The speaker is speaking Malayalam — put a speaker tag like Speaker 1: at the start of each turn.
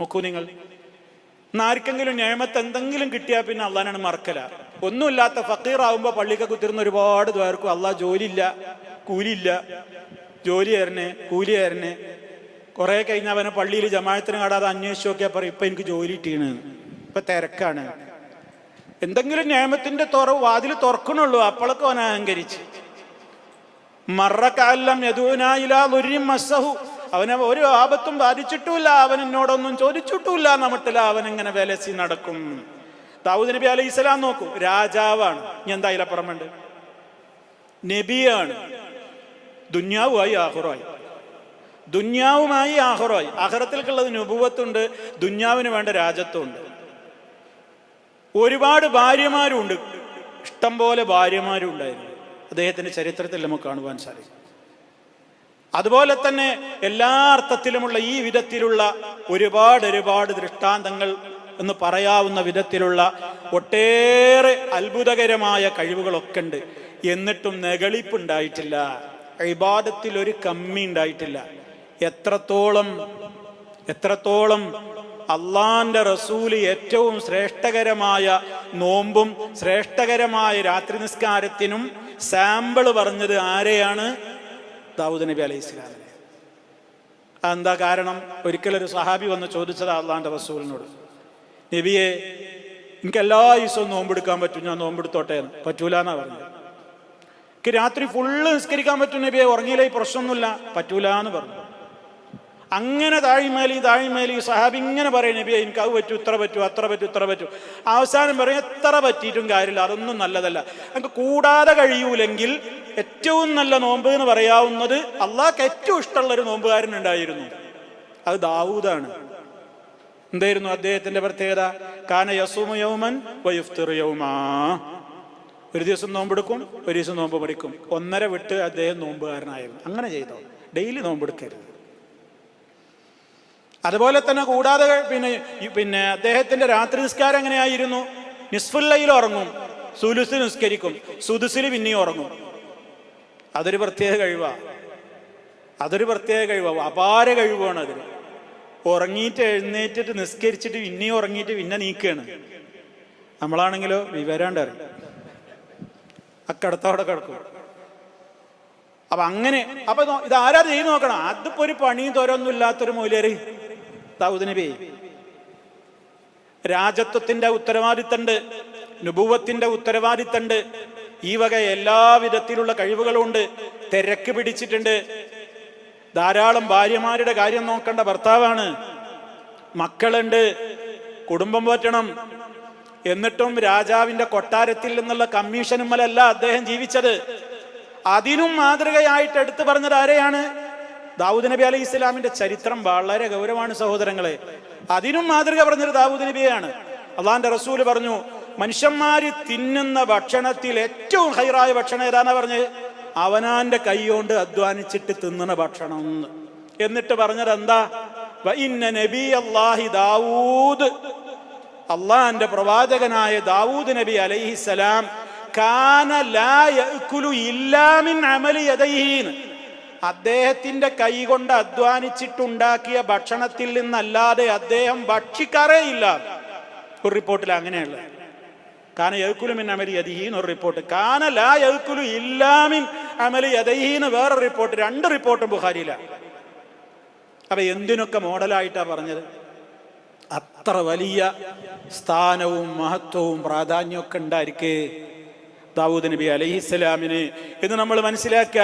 Speaker 1: നോക്കൂ നിങ്ങൾ. ആർക്കെങ്കിലും ഞാമത്ത് എന്തെങ്കിലും കിട്ടിയാൽ പിന്നെ അള്ളാനാണ് മറക്കല. ഒന്നുമില്ലാത്ത ഫക്കീറാവുമ്പോൾ പള്ളിക്ക് കുത്തിരുന്ന ഒരുപാട് പേർക്കും അള്ളാഹ് ജോലിയില്ല കൂലിയില്ല. ജോലി തരണേ കൂലി തരണേ. കുറെ കഴിഞ്ഞ് അവനെ പള്ളിയിൽ ജമാഴത്തിന് കാടാതെ അന്വേഷിച്ച് നോക്കിയാൽ പറയും ഇപ്പൊ എനിക്ക് ജോലി കിട്ടിയാണ് ഇപ്പൊ തിരക്കാണ്. എന്തെങ്കിലും ഞേമത്തിന്റെ തുറ വാതിൽ തുറക്കണുള്ളൂ. അപ്പോഴൊക്കെ അവൻ അഹങ്കരിച്ച്. മറക്കാലം യദൂനായിലും മസ്സഹു. അവനെ ഒരു ആപത്തും ബാധിച്ചിട്ടുമില്ല അവൻ എന്നോടൊന്നും ചോദിച്ചിട്ടുമില്ല നമ്മട്ടില്ല അവൻ എങ്ങനെ വിലസി നടക്കും. ദാവൂദ് നബി അലൈഹി ഇസ്ലാം നോക്കൂ രാജാവാണ്. ഇനി എന്താ ഇലപ്പുറമുണ്ട് നബിയാണ്. ദുന്യാവുമായി ആഹുറായി. ദുന്യാവുമായി ആഹുറായി. ആഹ്റത്തിൽക്കുള്ളത് നുപുവത്തുണ്ട് ദുന്യാവിന് വേണ്ട രാജ്യത്തുണ്ട് ഒരുപാട് ഭാര്യമാരുണ്ട്. ഇഷ്ടം പോലെ ഭാര്യമാരും ഉണ്ടായിരുന്നു അദ്ദേഹത്തിന്റെ ചരിത്രത്തിൽ നമുക്ക് കാണുവാൻ സാധിക്കും. അതുപോലെ തന്നെ എല്ലാ അർത്ഥത്തിലുമുള്ള ഈ വിധത്തിലുള്ള ഒരുപാട് ഒരുപാട് ദൃഷ്ടാന്തങ്ങൾ എന്ന് പറയാവുന്ന വിധത്തിലുള്ള ഒട്ടേറെ അത്ഭുതകരമായ കഴിവുകളൊക്കെ ഉണ്ട്. എന്നിട്ടും നെകളിപ്പുണ്ടായിട്ടില്ല ഇബാദത്തിൽ ഒരു കമ്മി ഉണ്ടായിട്ടില്ല. എത്രത്തോളം എത്രത്തോളം അള്ളാന്റെ റസൂൽ ഏറ്റവും ശ്രേഷ്ഠകരമായ നോമ്പും ശ്രേഷ്ഠകരമായ രാത്രി നിസ്കാരത്തിനും സാമ്പിൾ പറഞ്ഞത് ആരെയാണ്? ദാവൂദ് നബി അലൈഹി ഇസ്ലാമിനെ എന്താ കാരണം? ഒരിക്കലൊരു സഹാബി വന്ന് ചോദിച്ചത് അള്ളാന്റെ റസൂലിനോട്. നബിയെ എനിക്ക് എല്ലാ ദിവസവും നോമ്പെടുക്കാൻ പറ്റും ഞാൻ നോമ്പെടുത്തോട്ടെ എന്ന്. പറ്റൂല എന്നാ പറഞ്ഞത്. എനിക്ക് രാത്രി ഫുള്ള് നിസ്കരിക്കാൻ പറ്റും നബിയെ ഉറങ്ങിയില്ല പ്രശ്നമൊന്നുമില്ല. പറ്റൂല എന്ന് പറഞ്ഞു. അങ്ങനെ താഴ്മേലി താഴ്മേലി. സഹാബി ഇങ്ങനെ പറയും നബിയെ എനിക്ക് അത് പറ്റൂ ഇത്ര പറ്റൂ അത്ര പറ്റൂ ഇത്ര പറ്റൂ. അവസാനം പറയും എത്ര പറ്റിയിട്ടും കാര്യമില്ല അതൊന്നും നല്ലതല്ല. നമുക്ക് കൂടാതെ കഴിയൂലെങ്കിൽ ഏറ്റവും നല്ല നോമ്പ് എന്ന് പറയാവുന്നത് അള്ളാഹ്ക്ക് ഏറ്റവും ഇഷ്ടമുള്ള ഒരു നോമ്പുകാരൻ ഉണ്ടായിരുന്നു. അത് ദാവൂദാണ്. എന്തായിരുന്നു അദ്ദേഹത്തിന്റെ പ്രത്യേകത? കാന യസൂമ യൗമൻ യൗമാ. ഒരു ദിവസം നോമ്പെടുക്കും ഒരു ദിവസം നോമ്പ് പഠിക്കും. ഒന്നര വിട്ട് അദ്ദേഹം നോമ്പുകാരനായിരുന്നു. അങ്ങനെ ചെയ്തോ. ഡെയിലി നോമ്പെടുക്കരുത് അതുപോലെ തന്നെ കൂടാതെ പിന്നെ പിന്നെ അദ്ദേഹത്തിന്റെ രാത്രി നിസ്കാരം എങ്ങനെയായിരുന്നു? നിസ്ഫുല്ലയിൽ ഉറങ്ങും സുലുസ് നിസ്കരിക്കും സുദുസിൽ പിന്നെയും ഉറങ്ങും. അതൊരു പ്രത്യേക കഴിവാ. അതൊരു പ്രത്യേക കഴിവാ. അപാര കഴിവാണ് അതിന്. ഉറങ്ങിയിട്ട് എഴുന്നേറ്റിട്ട് നിസ്കരിച്ചിട്ട് പിന്നെയും ഉറങ്ങിയിട്ട് പിന്നെ നീക്കുകയാണ് നമ്മളാണെങ്കിലോ വിവരാണ്ട് അറിയും. അക്കടത്തോടെ കിടക്കും. അപ്പൊ അങ്ങനെ അപ്പൊ ഇത് ആരാ ചെയ്ത് നോക്കണം? അതിപ്പോ ഒരു പണിയും തോരൊന്നും ഇല്ലാത്തൊരു മൂല്യര് ദാവൂദ് നബി രാജത്വത്തിന്റെ ഉത്തരവാദിത്തണ്ട് നുപൂവത്തിന്റെ ഉത്തരവാദിത്തണ്ട് ഈ വക എല്ലാ വിധത്തിലുള്ള കഴിവുകളുണ്ട് തിരക്ക് പിടിച്ചിട്ടുണ്ട്. ധാരാളം ഭാര്യമാരുടെ കാര്യം നോക്കേണ്ട ഭർത്താവാണ്. മക്കളുണ്ട് കുടുംബം പോറ്റണം. എന്നിട്ടും രാജാവിന്റെ കൊട്ടാരത്തിൽ നിന്നുള്ള കമ്മീഷനുമല്ല അദ്ദേഹം ജീവിച്ചത്. അതിനും മാതൃകയായിട്ട് എടുത്തു പറഞ്ഞത് ആരെയാണ്? ദാവൂദ് നബി അലൈഹി ഇസ്ലാമിന്റെ ചരിത്രം വളരെ ഗൗരവമാണ് സഹോദരങ്ങളെ. അതിനും മാതൃക പറഞ്ഞൊരു ദാവൂദ് നബിയാണ് അള്ളാന്റെ റസൂൽ പറഞ്ഞു മനുഷ്യന്മാര് തിന്നുന്ന ഭക്ഷണത്തിൽ ഏറ്റവും ഹൈറായ ഭക്ഷണം ഏതാന്നാ പറഞ്ഞത് അവനാന്റെ കൈ കൊണ്ട് അധ്വാനിച്ചിട്ട് തിന്നുന്ന ഭക്ഷണം എന്ന്. എന്നിട്ട് പറഞ്ഞത് എന്താ? നബി അള്ളാഹി ദാവൂദ്. അള്ളാന്റെ പ്രവാചകനായ ദാവൂദ് നബി അലൈഹിസലാം കാന ലാ ഇല്ലാമിൻ ഇല്ലാ മിൻ അമലി യദൈഹിന്ന് അദ്ദേഹത്തിന്റെ കൈ കൊണ്ട് അധ്വാനിച്ചിട്ടുണ്ടാക്കിയ ഭക്ഷണത്തിൽ നിന്നല്ലാതെ അദ്ദേഹം ഭക്ഷിക്കാറേ ഇല്ല ഒരു റിപ്പോർട്ടിൽ അങ്ങനെയുള്ള കാന എഴുക്കുലു മിൻ അമലി യദിഹീന്ന് ഒരു റിപ്പോർട്ട്. കാന ലാ യൗക്കുലു ഇല്ലാമിൻ അമലി അതഹീന്ന് വേറെ റിപ്പോർട്ട്. രണ്ട് റിപ്പോർട്ടും ബുഖാരിയിലാണ് അപ്പൊ എന്തിനൊക്കെ മോഡലായിട്ടാ പറഞ്ഞത്? അത്ര വലിയ സ്ഥാനവും മഹത്വവും പ്രാധാന്യമൊക്കെ ഉണ്ടായിരിക്കേ. ദാവൂദ് നബി അലഹിസ്സലാമിന് എന്ന് നമ്മൾ മനസ്സിലാക്കുക.